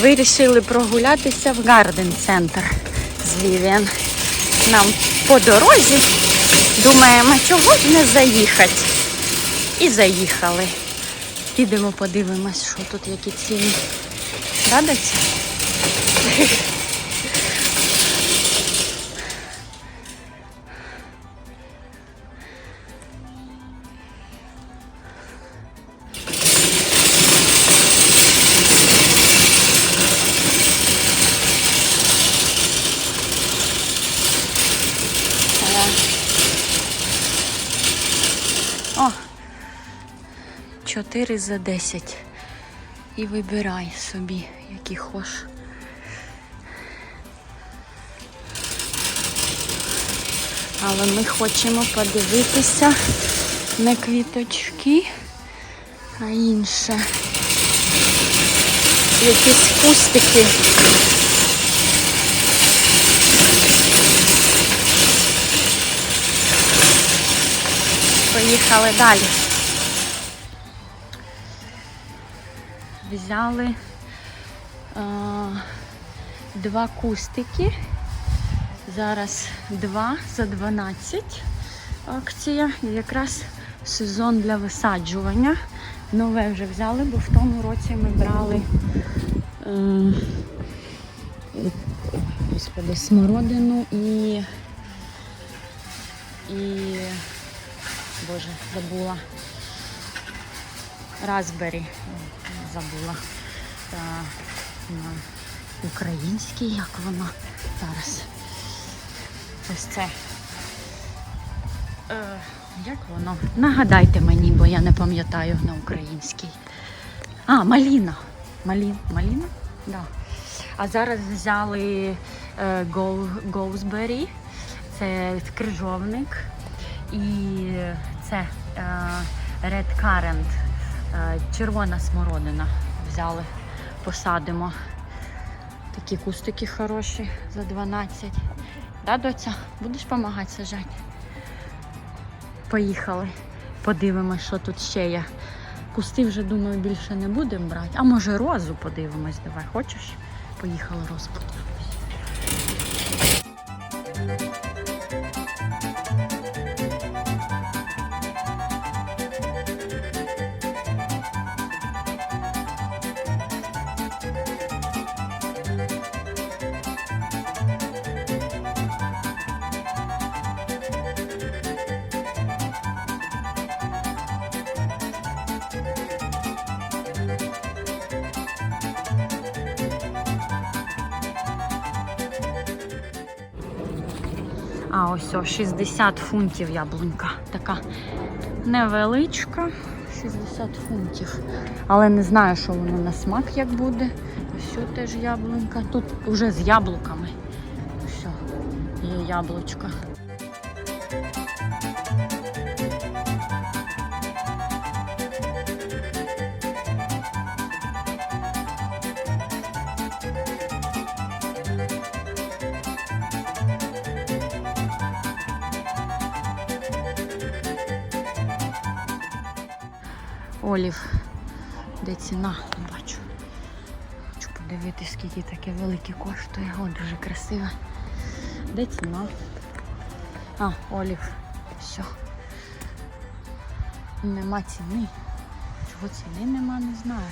Вирішили прогулятися в Гарден Центр з Вівіан. Нам по дорозі думаємо, чого ж не заїхати. І заїхали. Підемо подивимось, що тут які ціни. Радиться? 4 за 10. І вибирай собі, які хочеш. Але ми хочемо подивитися не квіточки, а інше. Якісь кустики. Поїхали далі. Взяли е, два кустики. Зараз два за 12 акція. І якраз сезон для висаджування. Нове вже взяли, бо в тому році ми брали е, господи, смородину і, і Боже, забула. Разбері. Забула. Та, на українській, як воно зараз. Ось це. Е, як воно? Нагадайте мені, бо я не пам'ятаю на українській. А, маліна. Малін. Маліна? Да. А зараз взяли е, Гоузбері. Це крижовник. І це е, Red Currant, е, червона смородина взяли, посадимо. Такі кустики хороші за 12. Да, доця? Будеш допомагати сажати? Поїхали. Подивимось, що тут ще є. Кусти вже, думаю, більше не будемо брати. А може розу подивимось, давай. Хочеш? Поїхали розу А ось о, 60 фунтів яблунька. Така невеличка. 60 фунтів. Але не знаю, що воно на смак як буде. Ось теж яблунька. Тут вже з яблуками. Все, є яблучко. Олів. Де ціна? Бачу. Хочу подивитися, скільки таке велике коштує. О, дуже красиве. Де ціна? А, олів. Все. Нема ціни. Чого ціни нема, не знаю.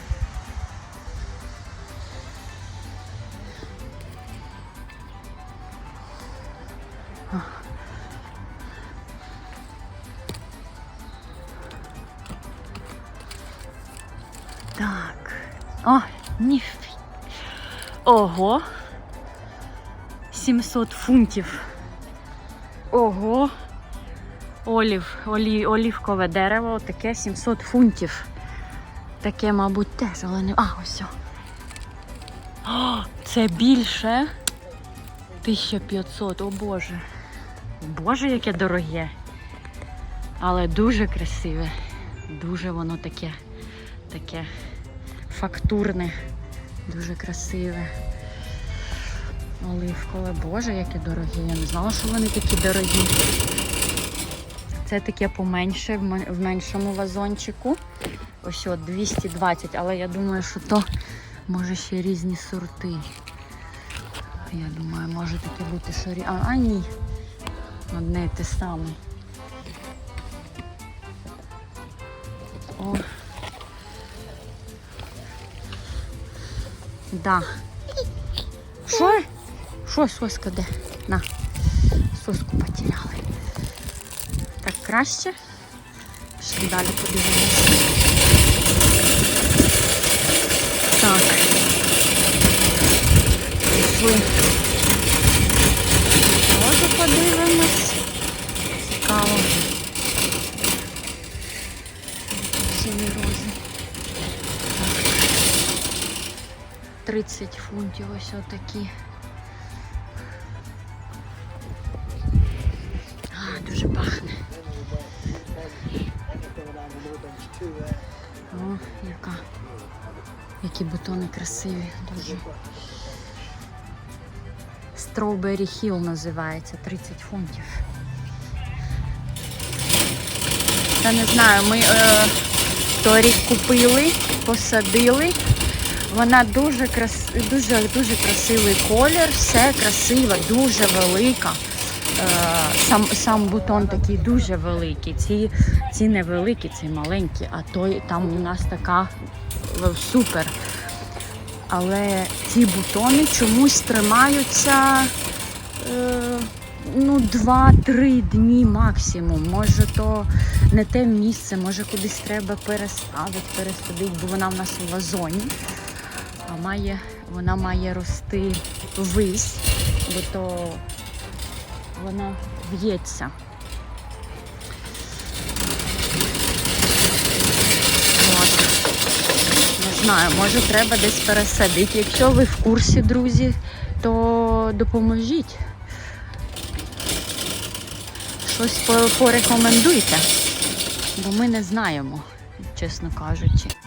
Ого. 700 фунтів. Ого. Олів, олі, олівкове дерево, таке 700 фунтів. Таке, мабуть, теж, але. А, ось. О, це більше. 1500, о Боже. Боже, яке дороге. Але дуже красиве. Дуже воно таке таке фактурне, дуже красиве. Оливкове, боже, яке дорогі. Я не знала, що вони такі дорогі. Це таке поменше, в меншому вазончику. Ось от 220, але я думаю, що то Може ще різні сорти. Я думаю, може таке бути, що А, а ні. Одне те саме. О. Да. Що? Що соска де? На. Соску потеряли. Так краще. Пішли далі подивимося. Так. Пішли. Тоже подивимось. Цікаво. Сіні рози. Так. 30 фунтів ось отакі. Дуже пахне. О, яка. Які бутони красиві, дуже. Strawberry Hill називається 30 фунтів. Я не знаю, ми е, торік купили, посадили. Вона дуже крас... дуже, дуже красивий колір, все красиво, дуже велика. Е, сам, сам бутон такий дуже великий. Ці, ці невеликі, ці маленькі, а той там у нас така е, супер. Але ці бутони чомусь тримаються е, ну, 2-3 дні максимум. Може, то не те місце, може кудись треба переставити, пересадити, бо вона в нас у вазоні. А має, вона має рости ввись, бо то вона в'ється. Не знаю, може треба десь пересадити. Якщо ви в курсі, друзі, то допоможіть. Щось порекомендуйте, бо ми не знаємо, чесно кажучи.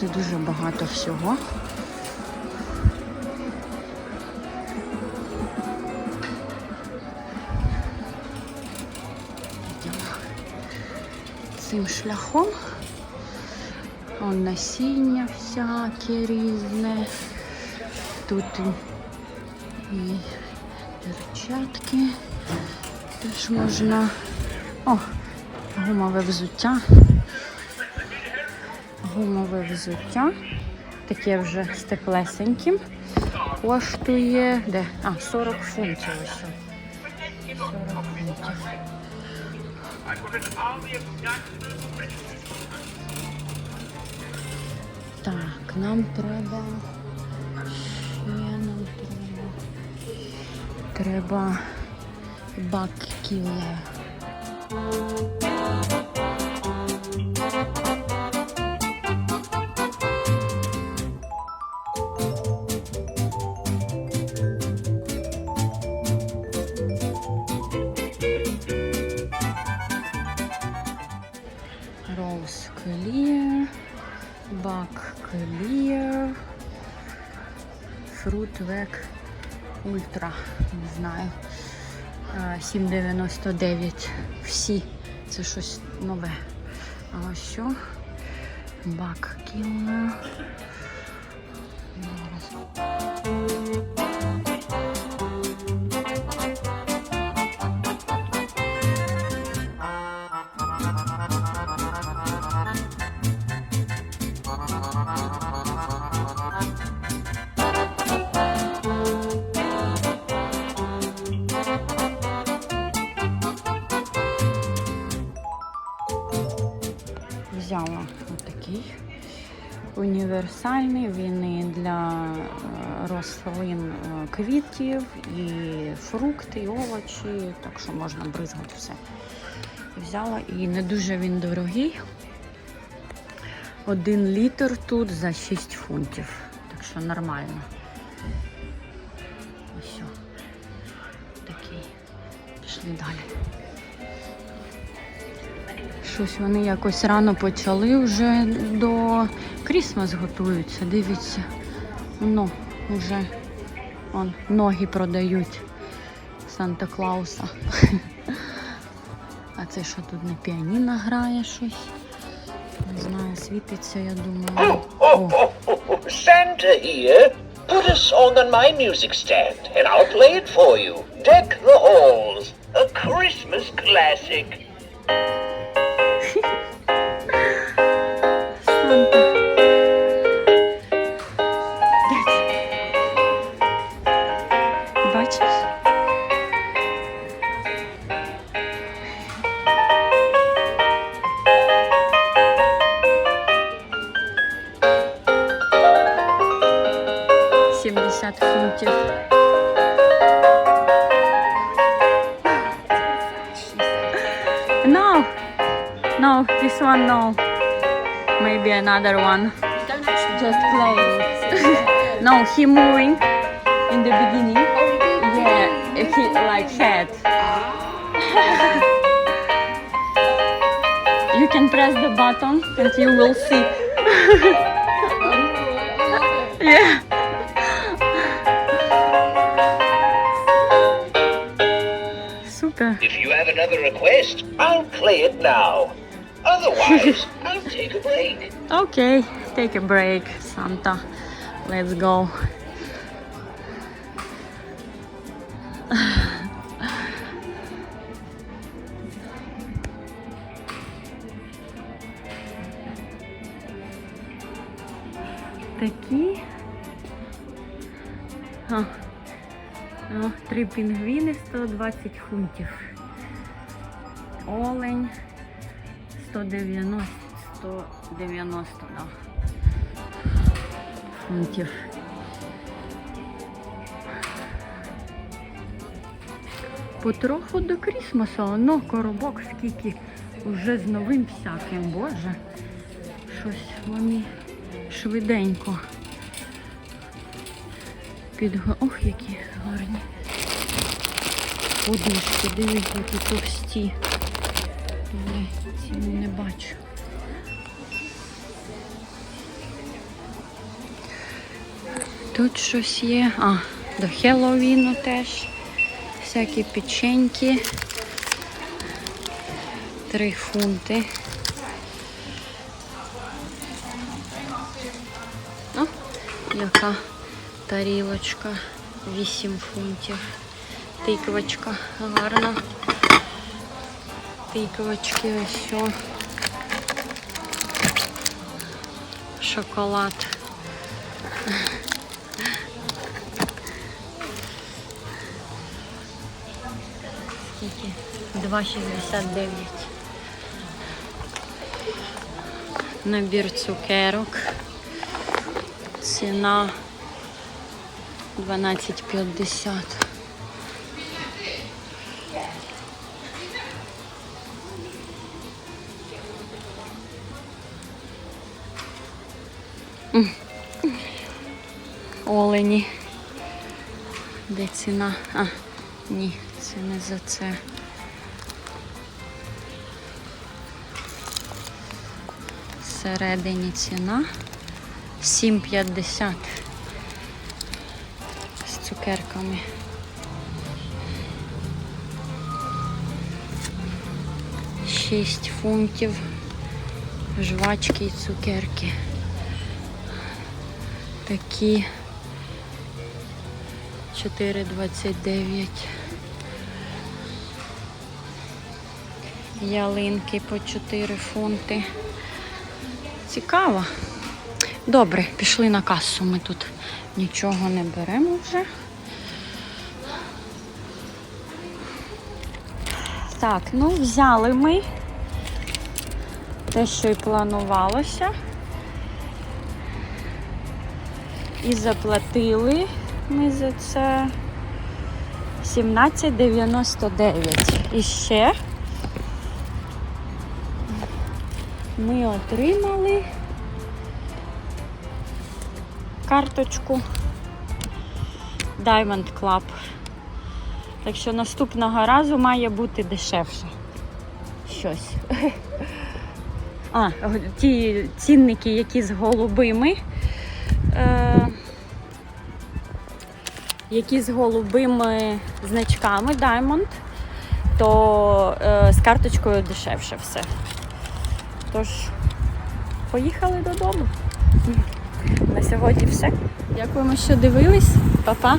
Завжди дуже багато всього. Цим шляхом. Он насіння всяке різне. Тут і перчатки теж можна. О, гумове взуття гумове взуття. Таке вже з теплесеньким. Коштує де? А, 40 фунтів ось. 40 фунтів. Так, нам треба. Ще нам треба. Треба бак Fruit Vec Ultra, не знаю. Е, 7,99. Всі. Це щось нове. А що? Бак Killer. Зараз. Універсальний. Він і для е, рослин е, квітів, і фрукти, і овочі, так що можна бризгати все. Взяла і не дуже він дорогий. Один літр тут за 6 фунтів. Так що нормально. Ось. такий. Пішли далі. Щось вони якось рано почали вже до Крісмас готуються. Дивіться. Ну, вже он, ноги продають Санта Клауса. А це що тут на піаніно грає щось? Не знаю, світиться, я думаю. О, Santa here. Put a song on my music stand, and I'll play it for you. Deck the halls. A Christmas classic. Санта. Maybe another one. Just playing. no, he moving in the beginning. Yeah, he like head. you can press the button and you will see. yeah. Super. If you have another request, I'll play it now. Otherwise, I'll take a break. Okay, take a break, Santa. Let's go. Такі. А, три пінгвіни 120 фунтів. Олень 190, 190, да. Фунтів. Потроху до Крісмаса, ну, коробок скільки вже з новим всяким, боже. Щось вони швиденько. Підго... Ох, які гарні. Подушки, дивись, які товсті. Ціну не бачу. Тут щось є. А, до Хеллоуіну теж. Всякі печеньки. Три фунти. О, яка тарілочка. Вісім фунтів. Тиквочка гарна. Тиквочки ось. Шоколад. Скільки? 2,69. Набір цукерок. Ціна 12,50. Олені. Де ціна? А, ні, це не за це. Всередині ціна 7,50 з цукерками. Шість фунтів жвачки і цукерки. Такі 4,29. Ялинки по 4 фунти. Цікаво. Добре, пішли на касу. Ми тут нічого не беремо вже. Так, ну взяли ми те, що і планувалося. І заплатили ми за це 17,99. І ще ми отримали карточку Diamond Club Так що наступного разу має бути дешевше. Щось. А, ті цінники, які з голубими. Е, які з голубими значками Diamond, то е, з карточкою дешевше все. Тож, поїхали додому. На сьогодні все. Дякуємо, що дивились. Па-па.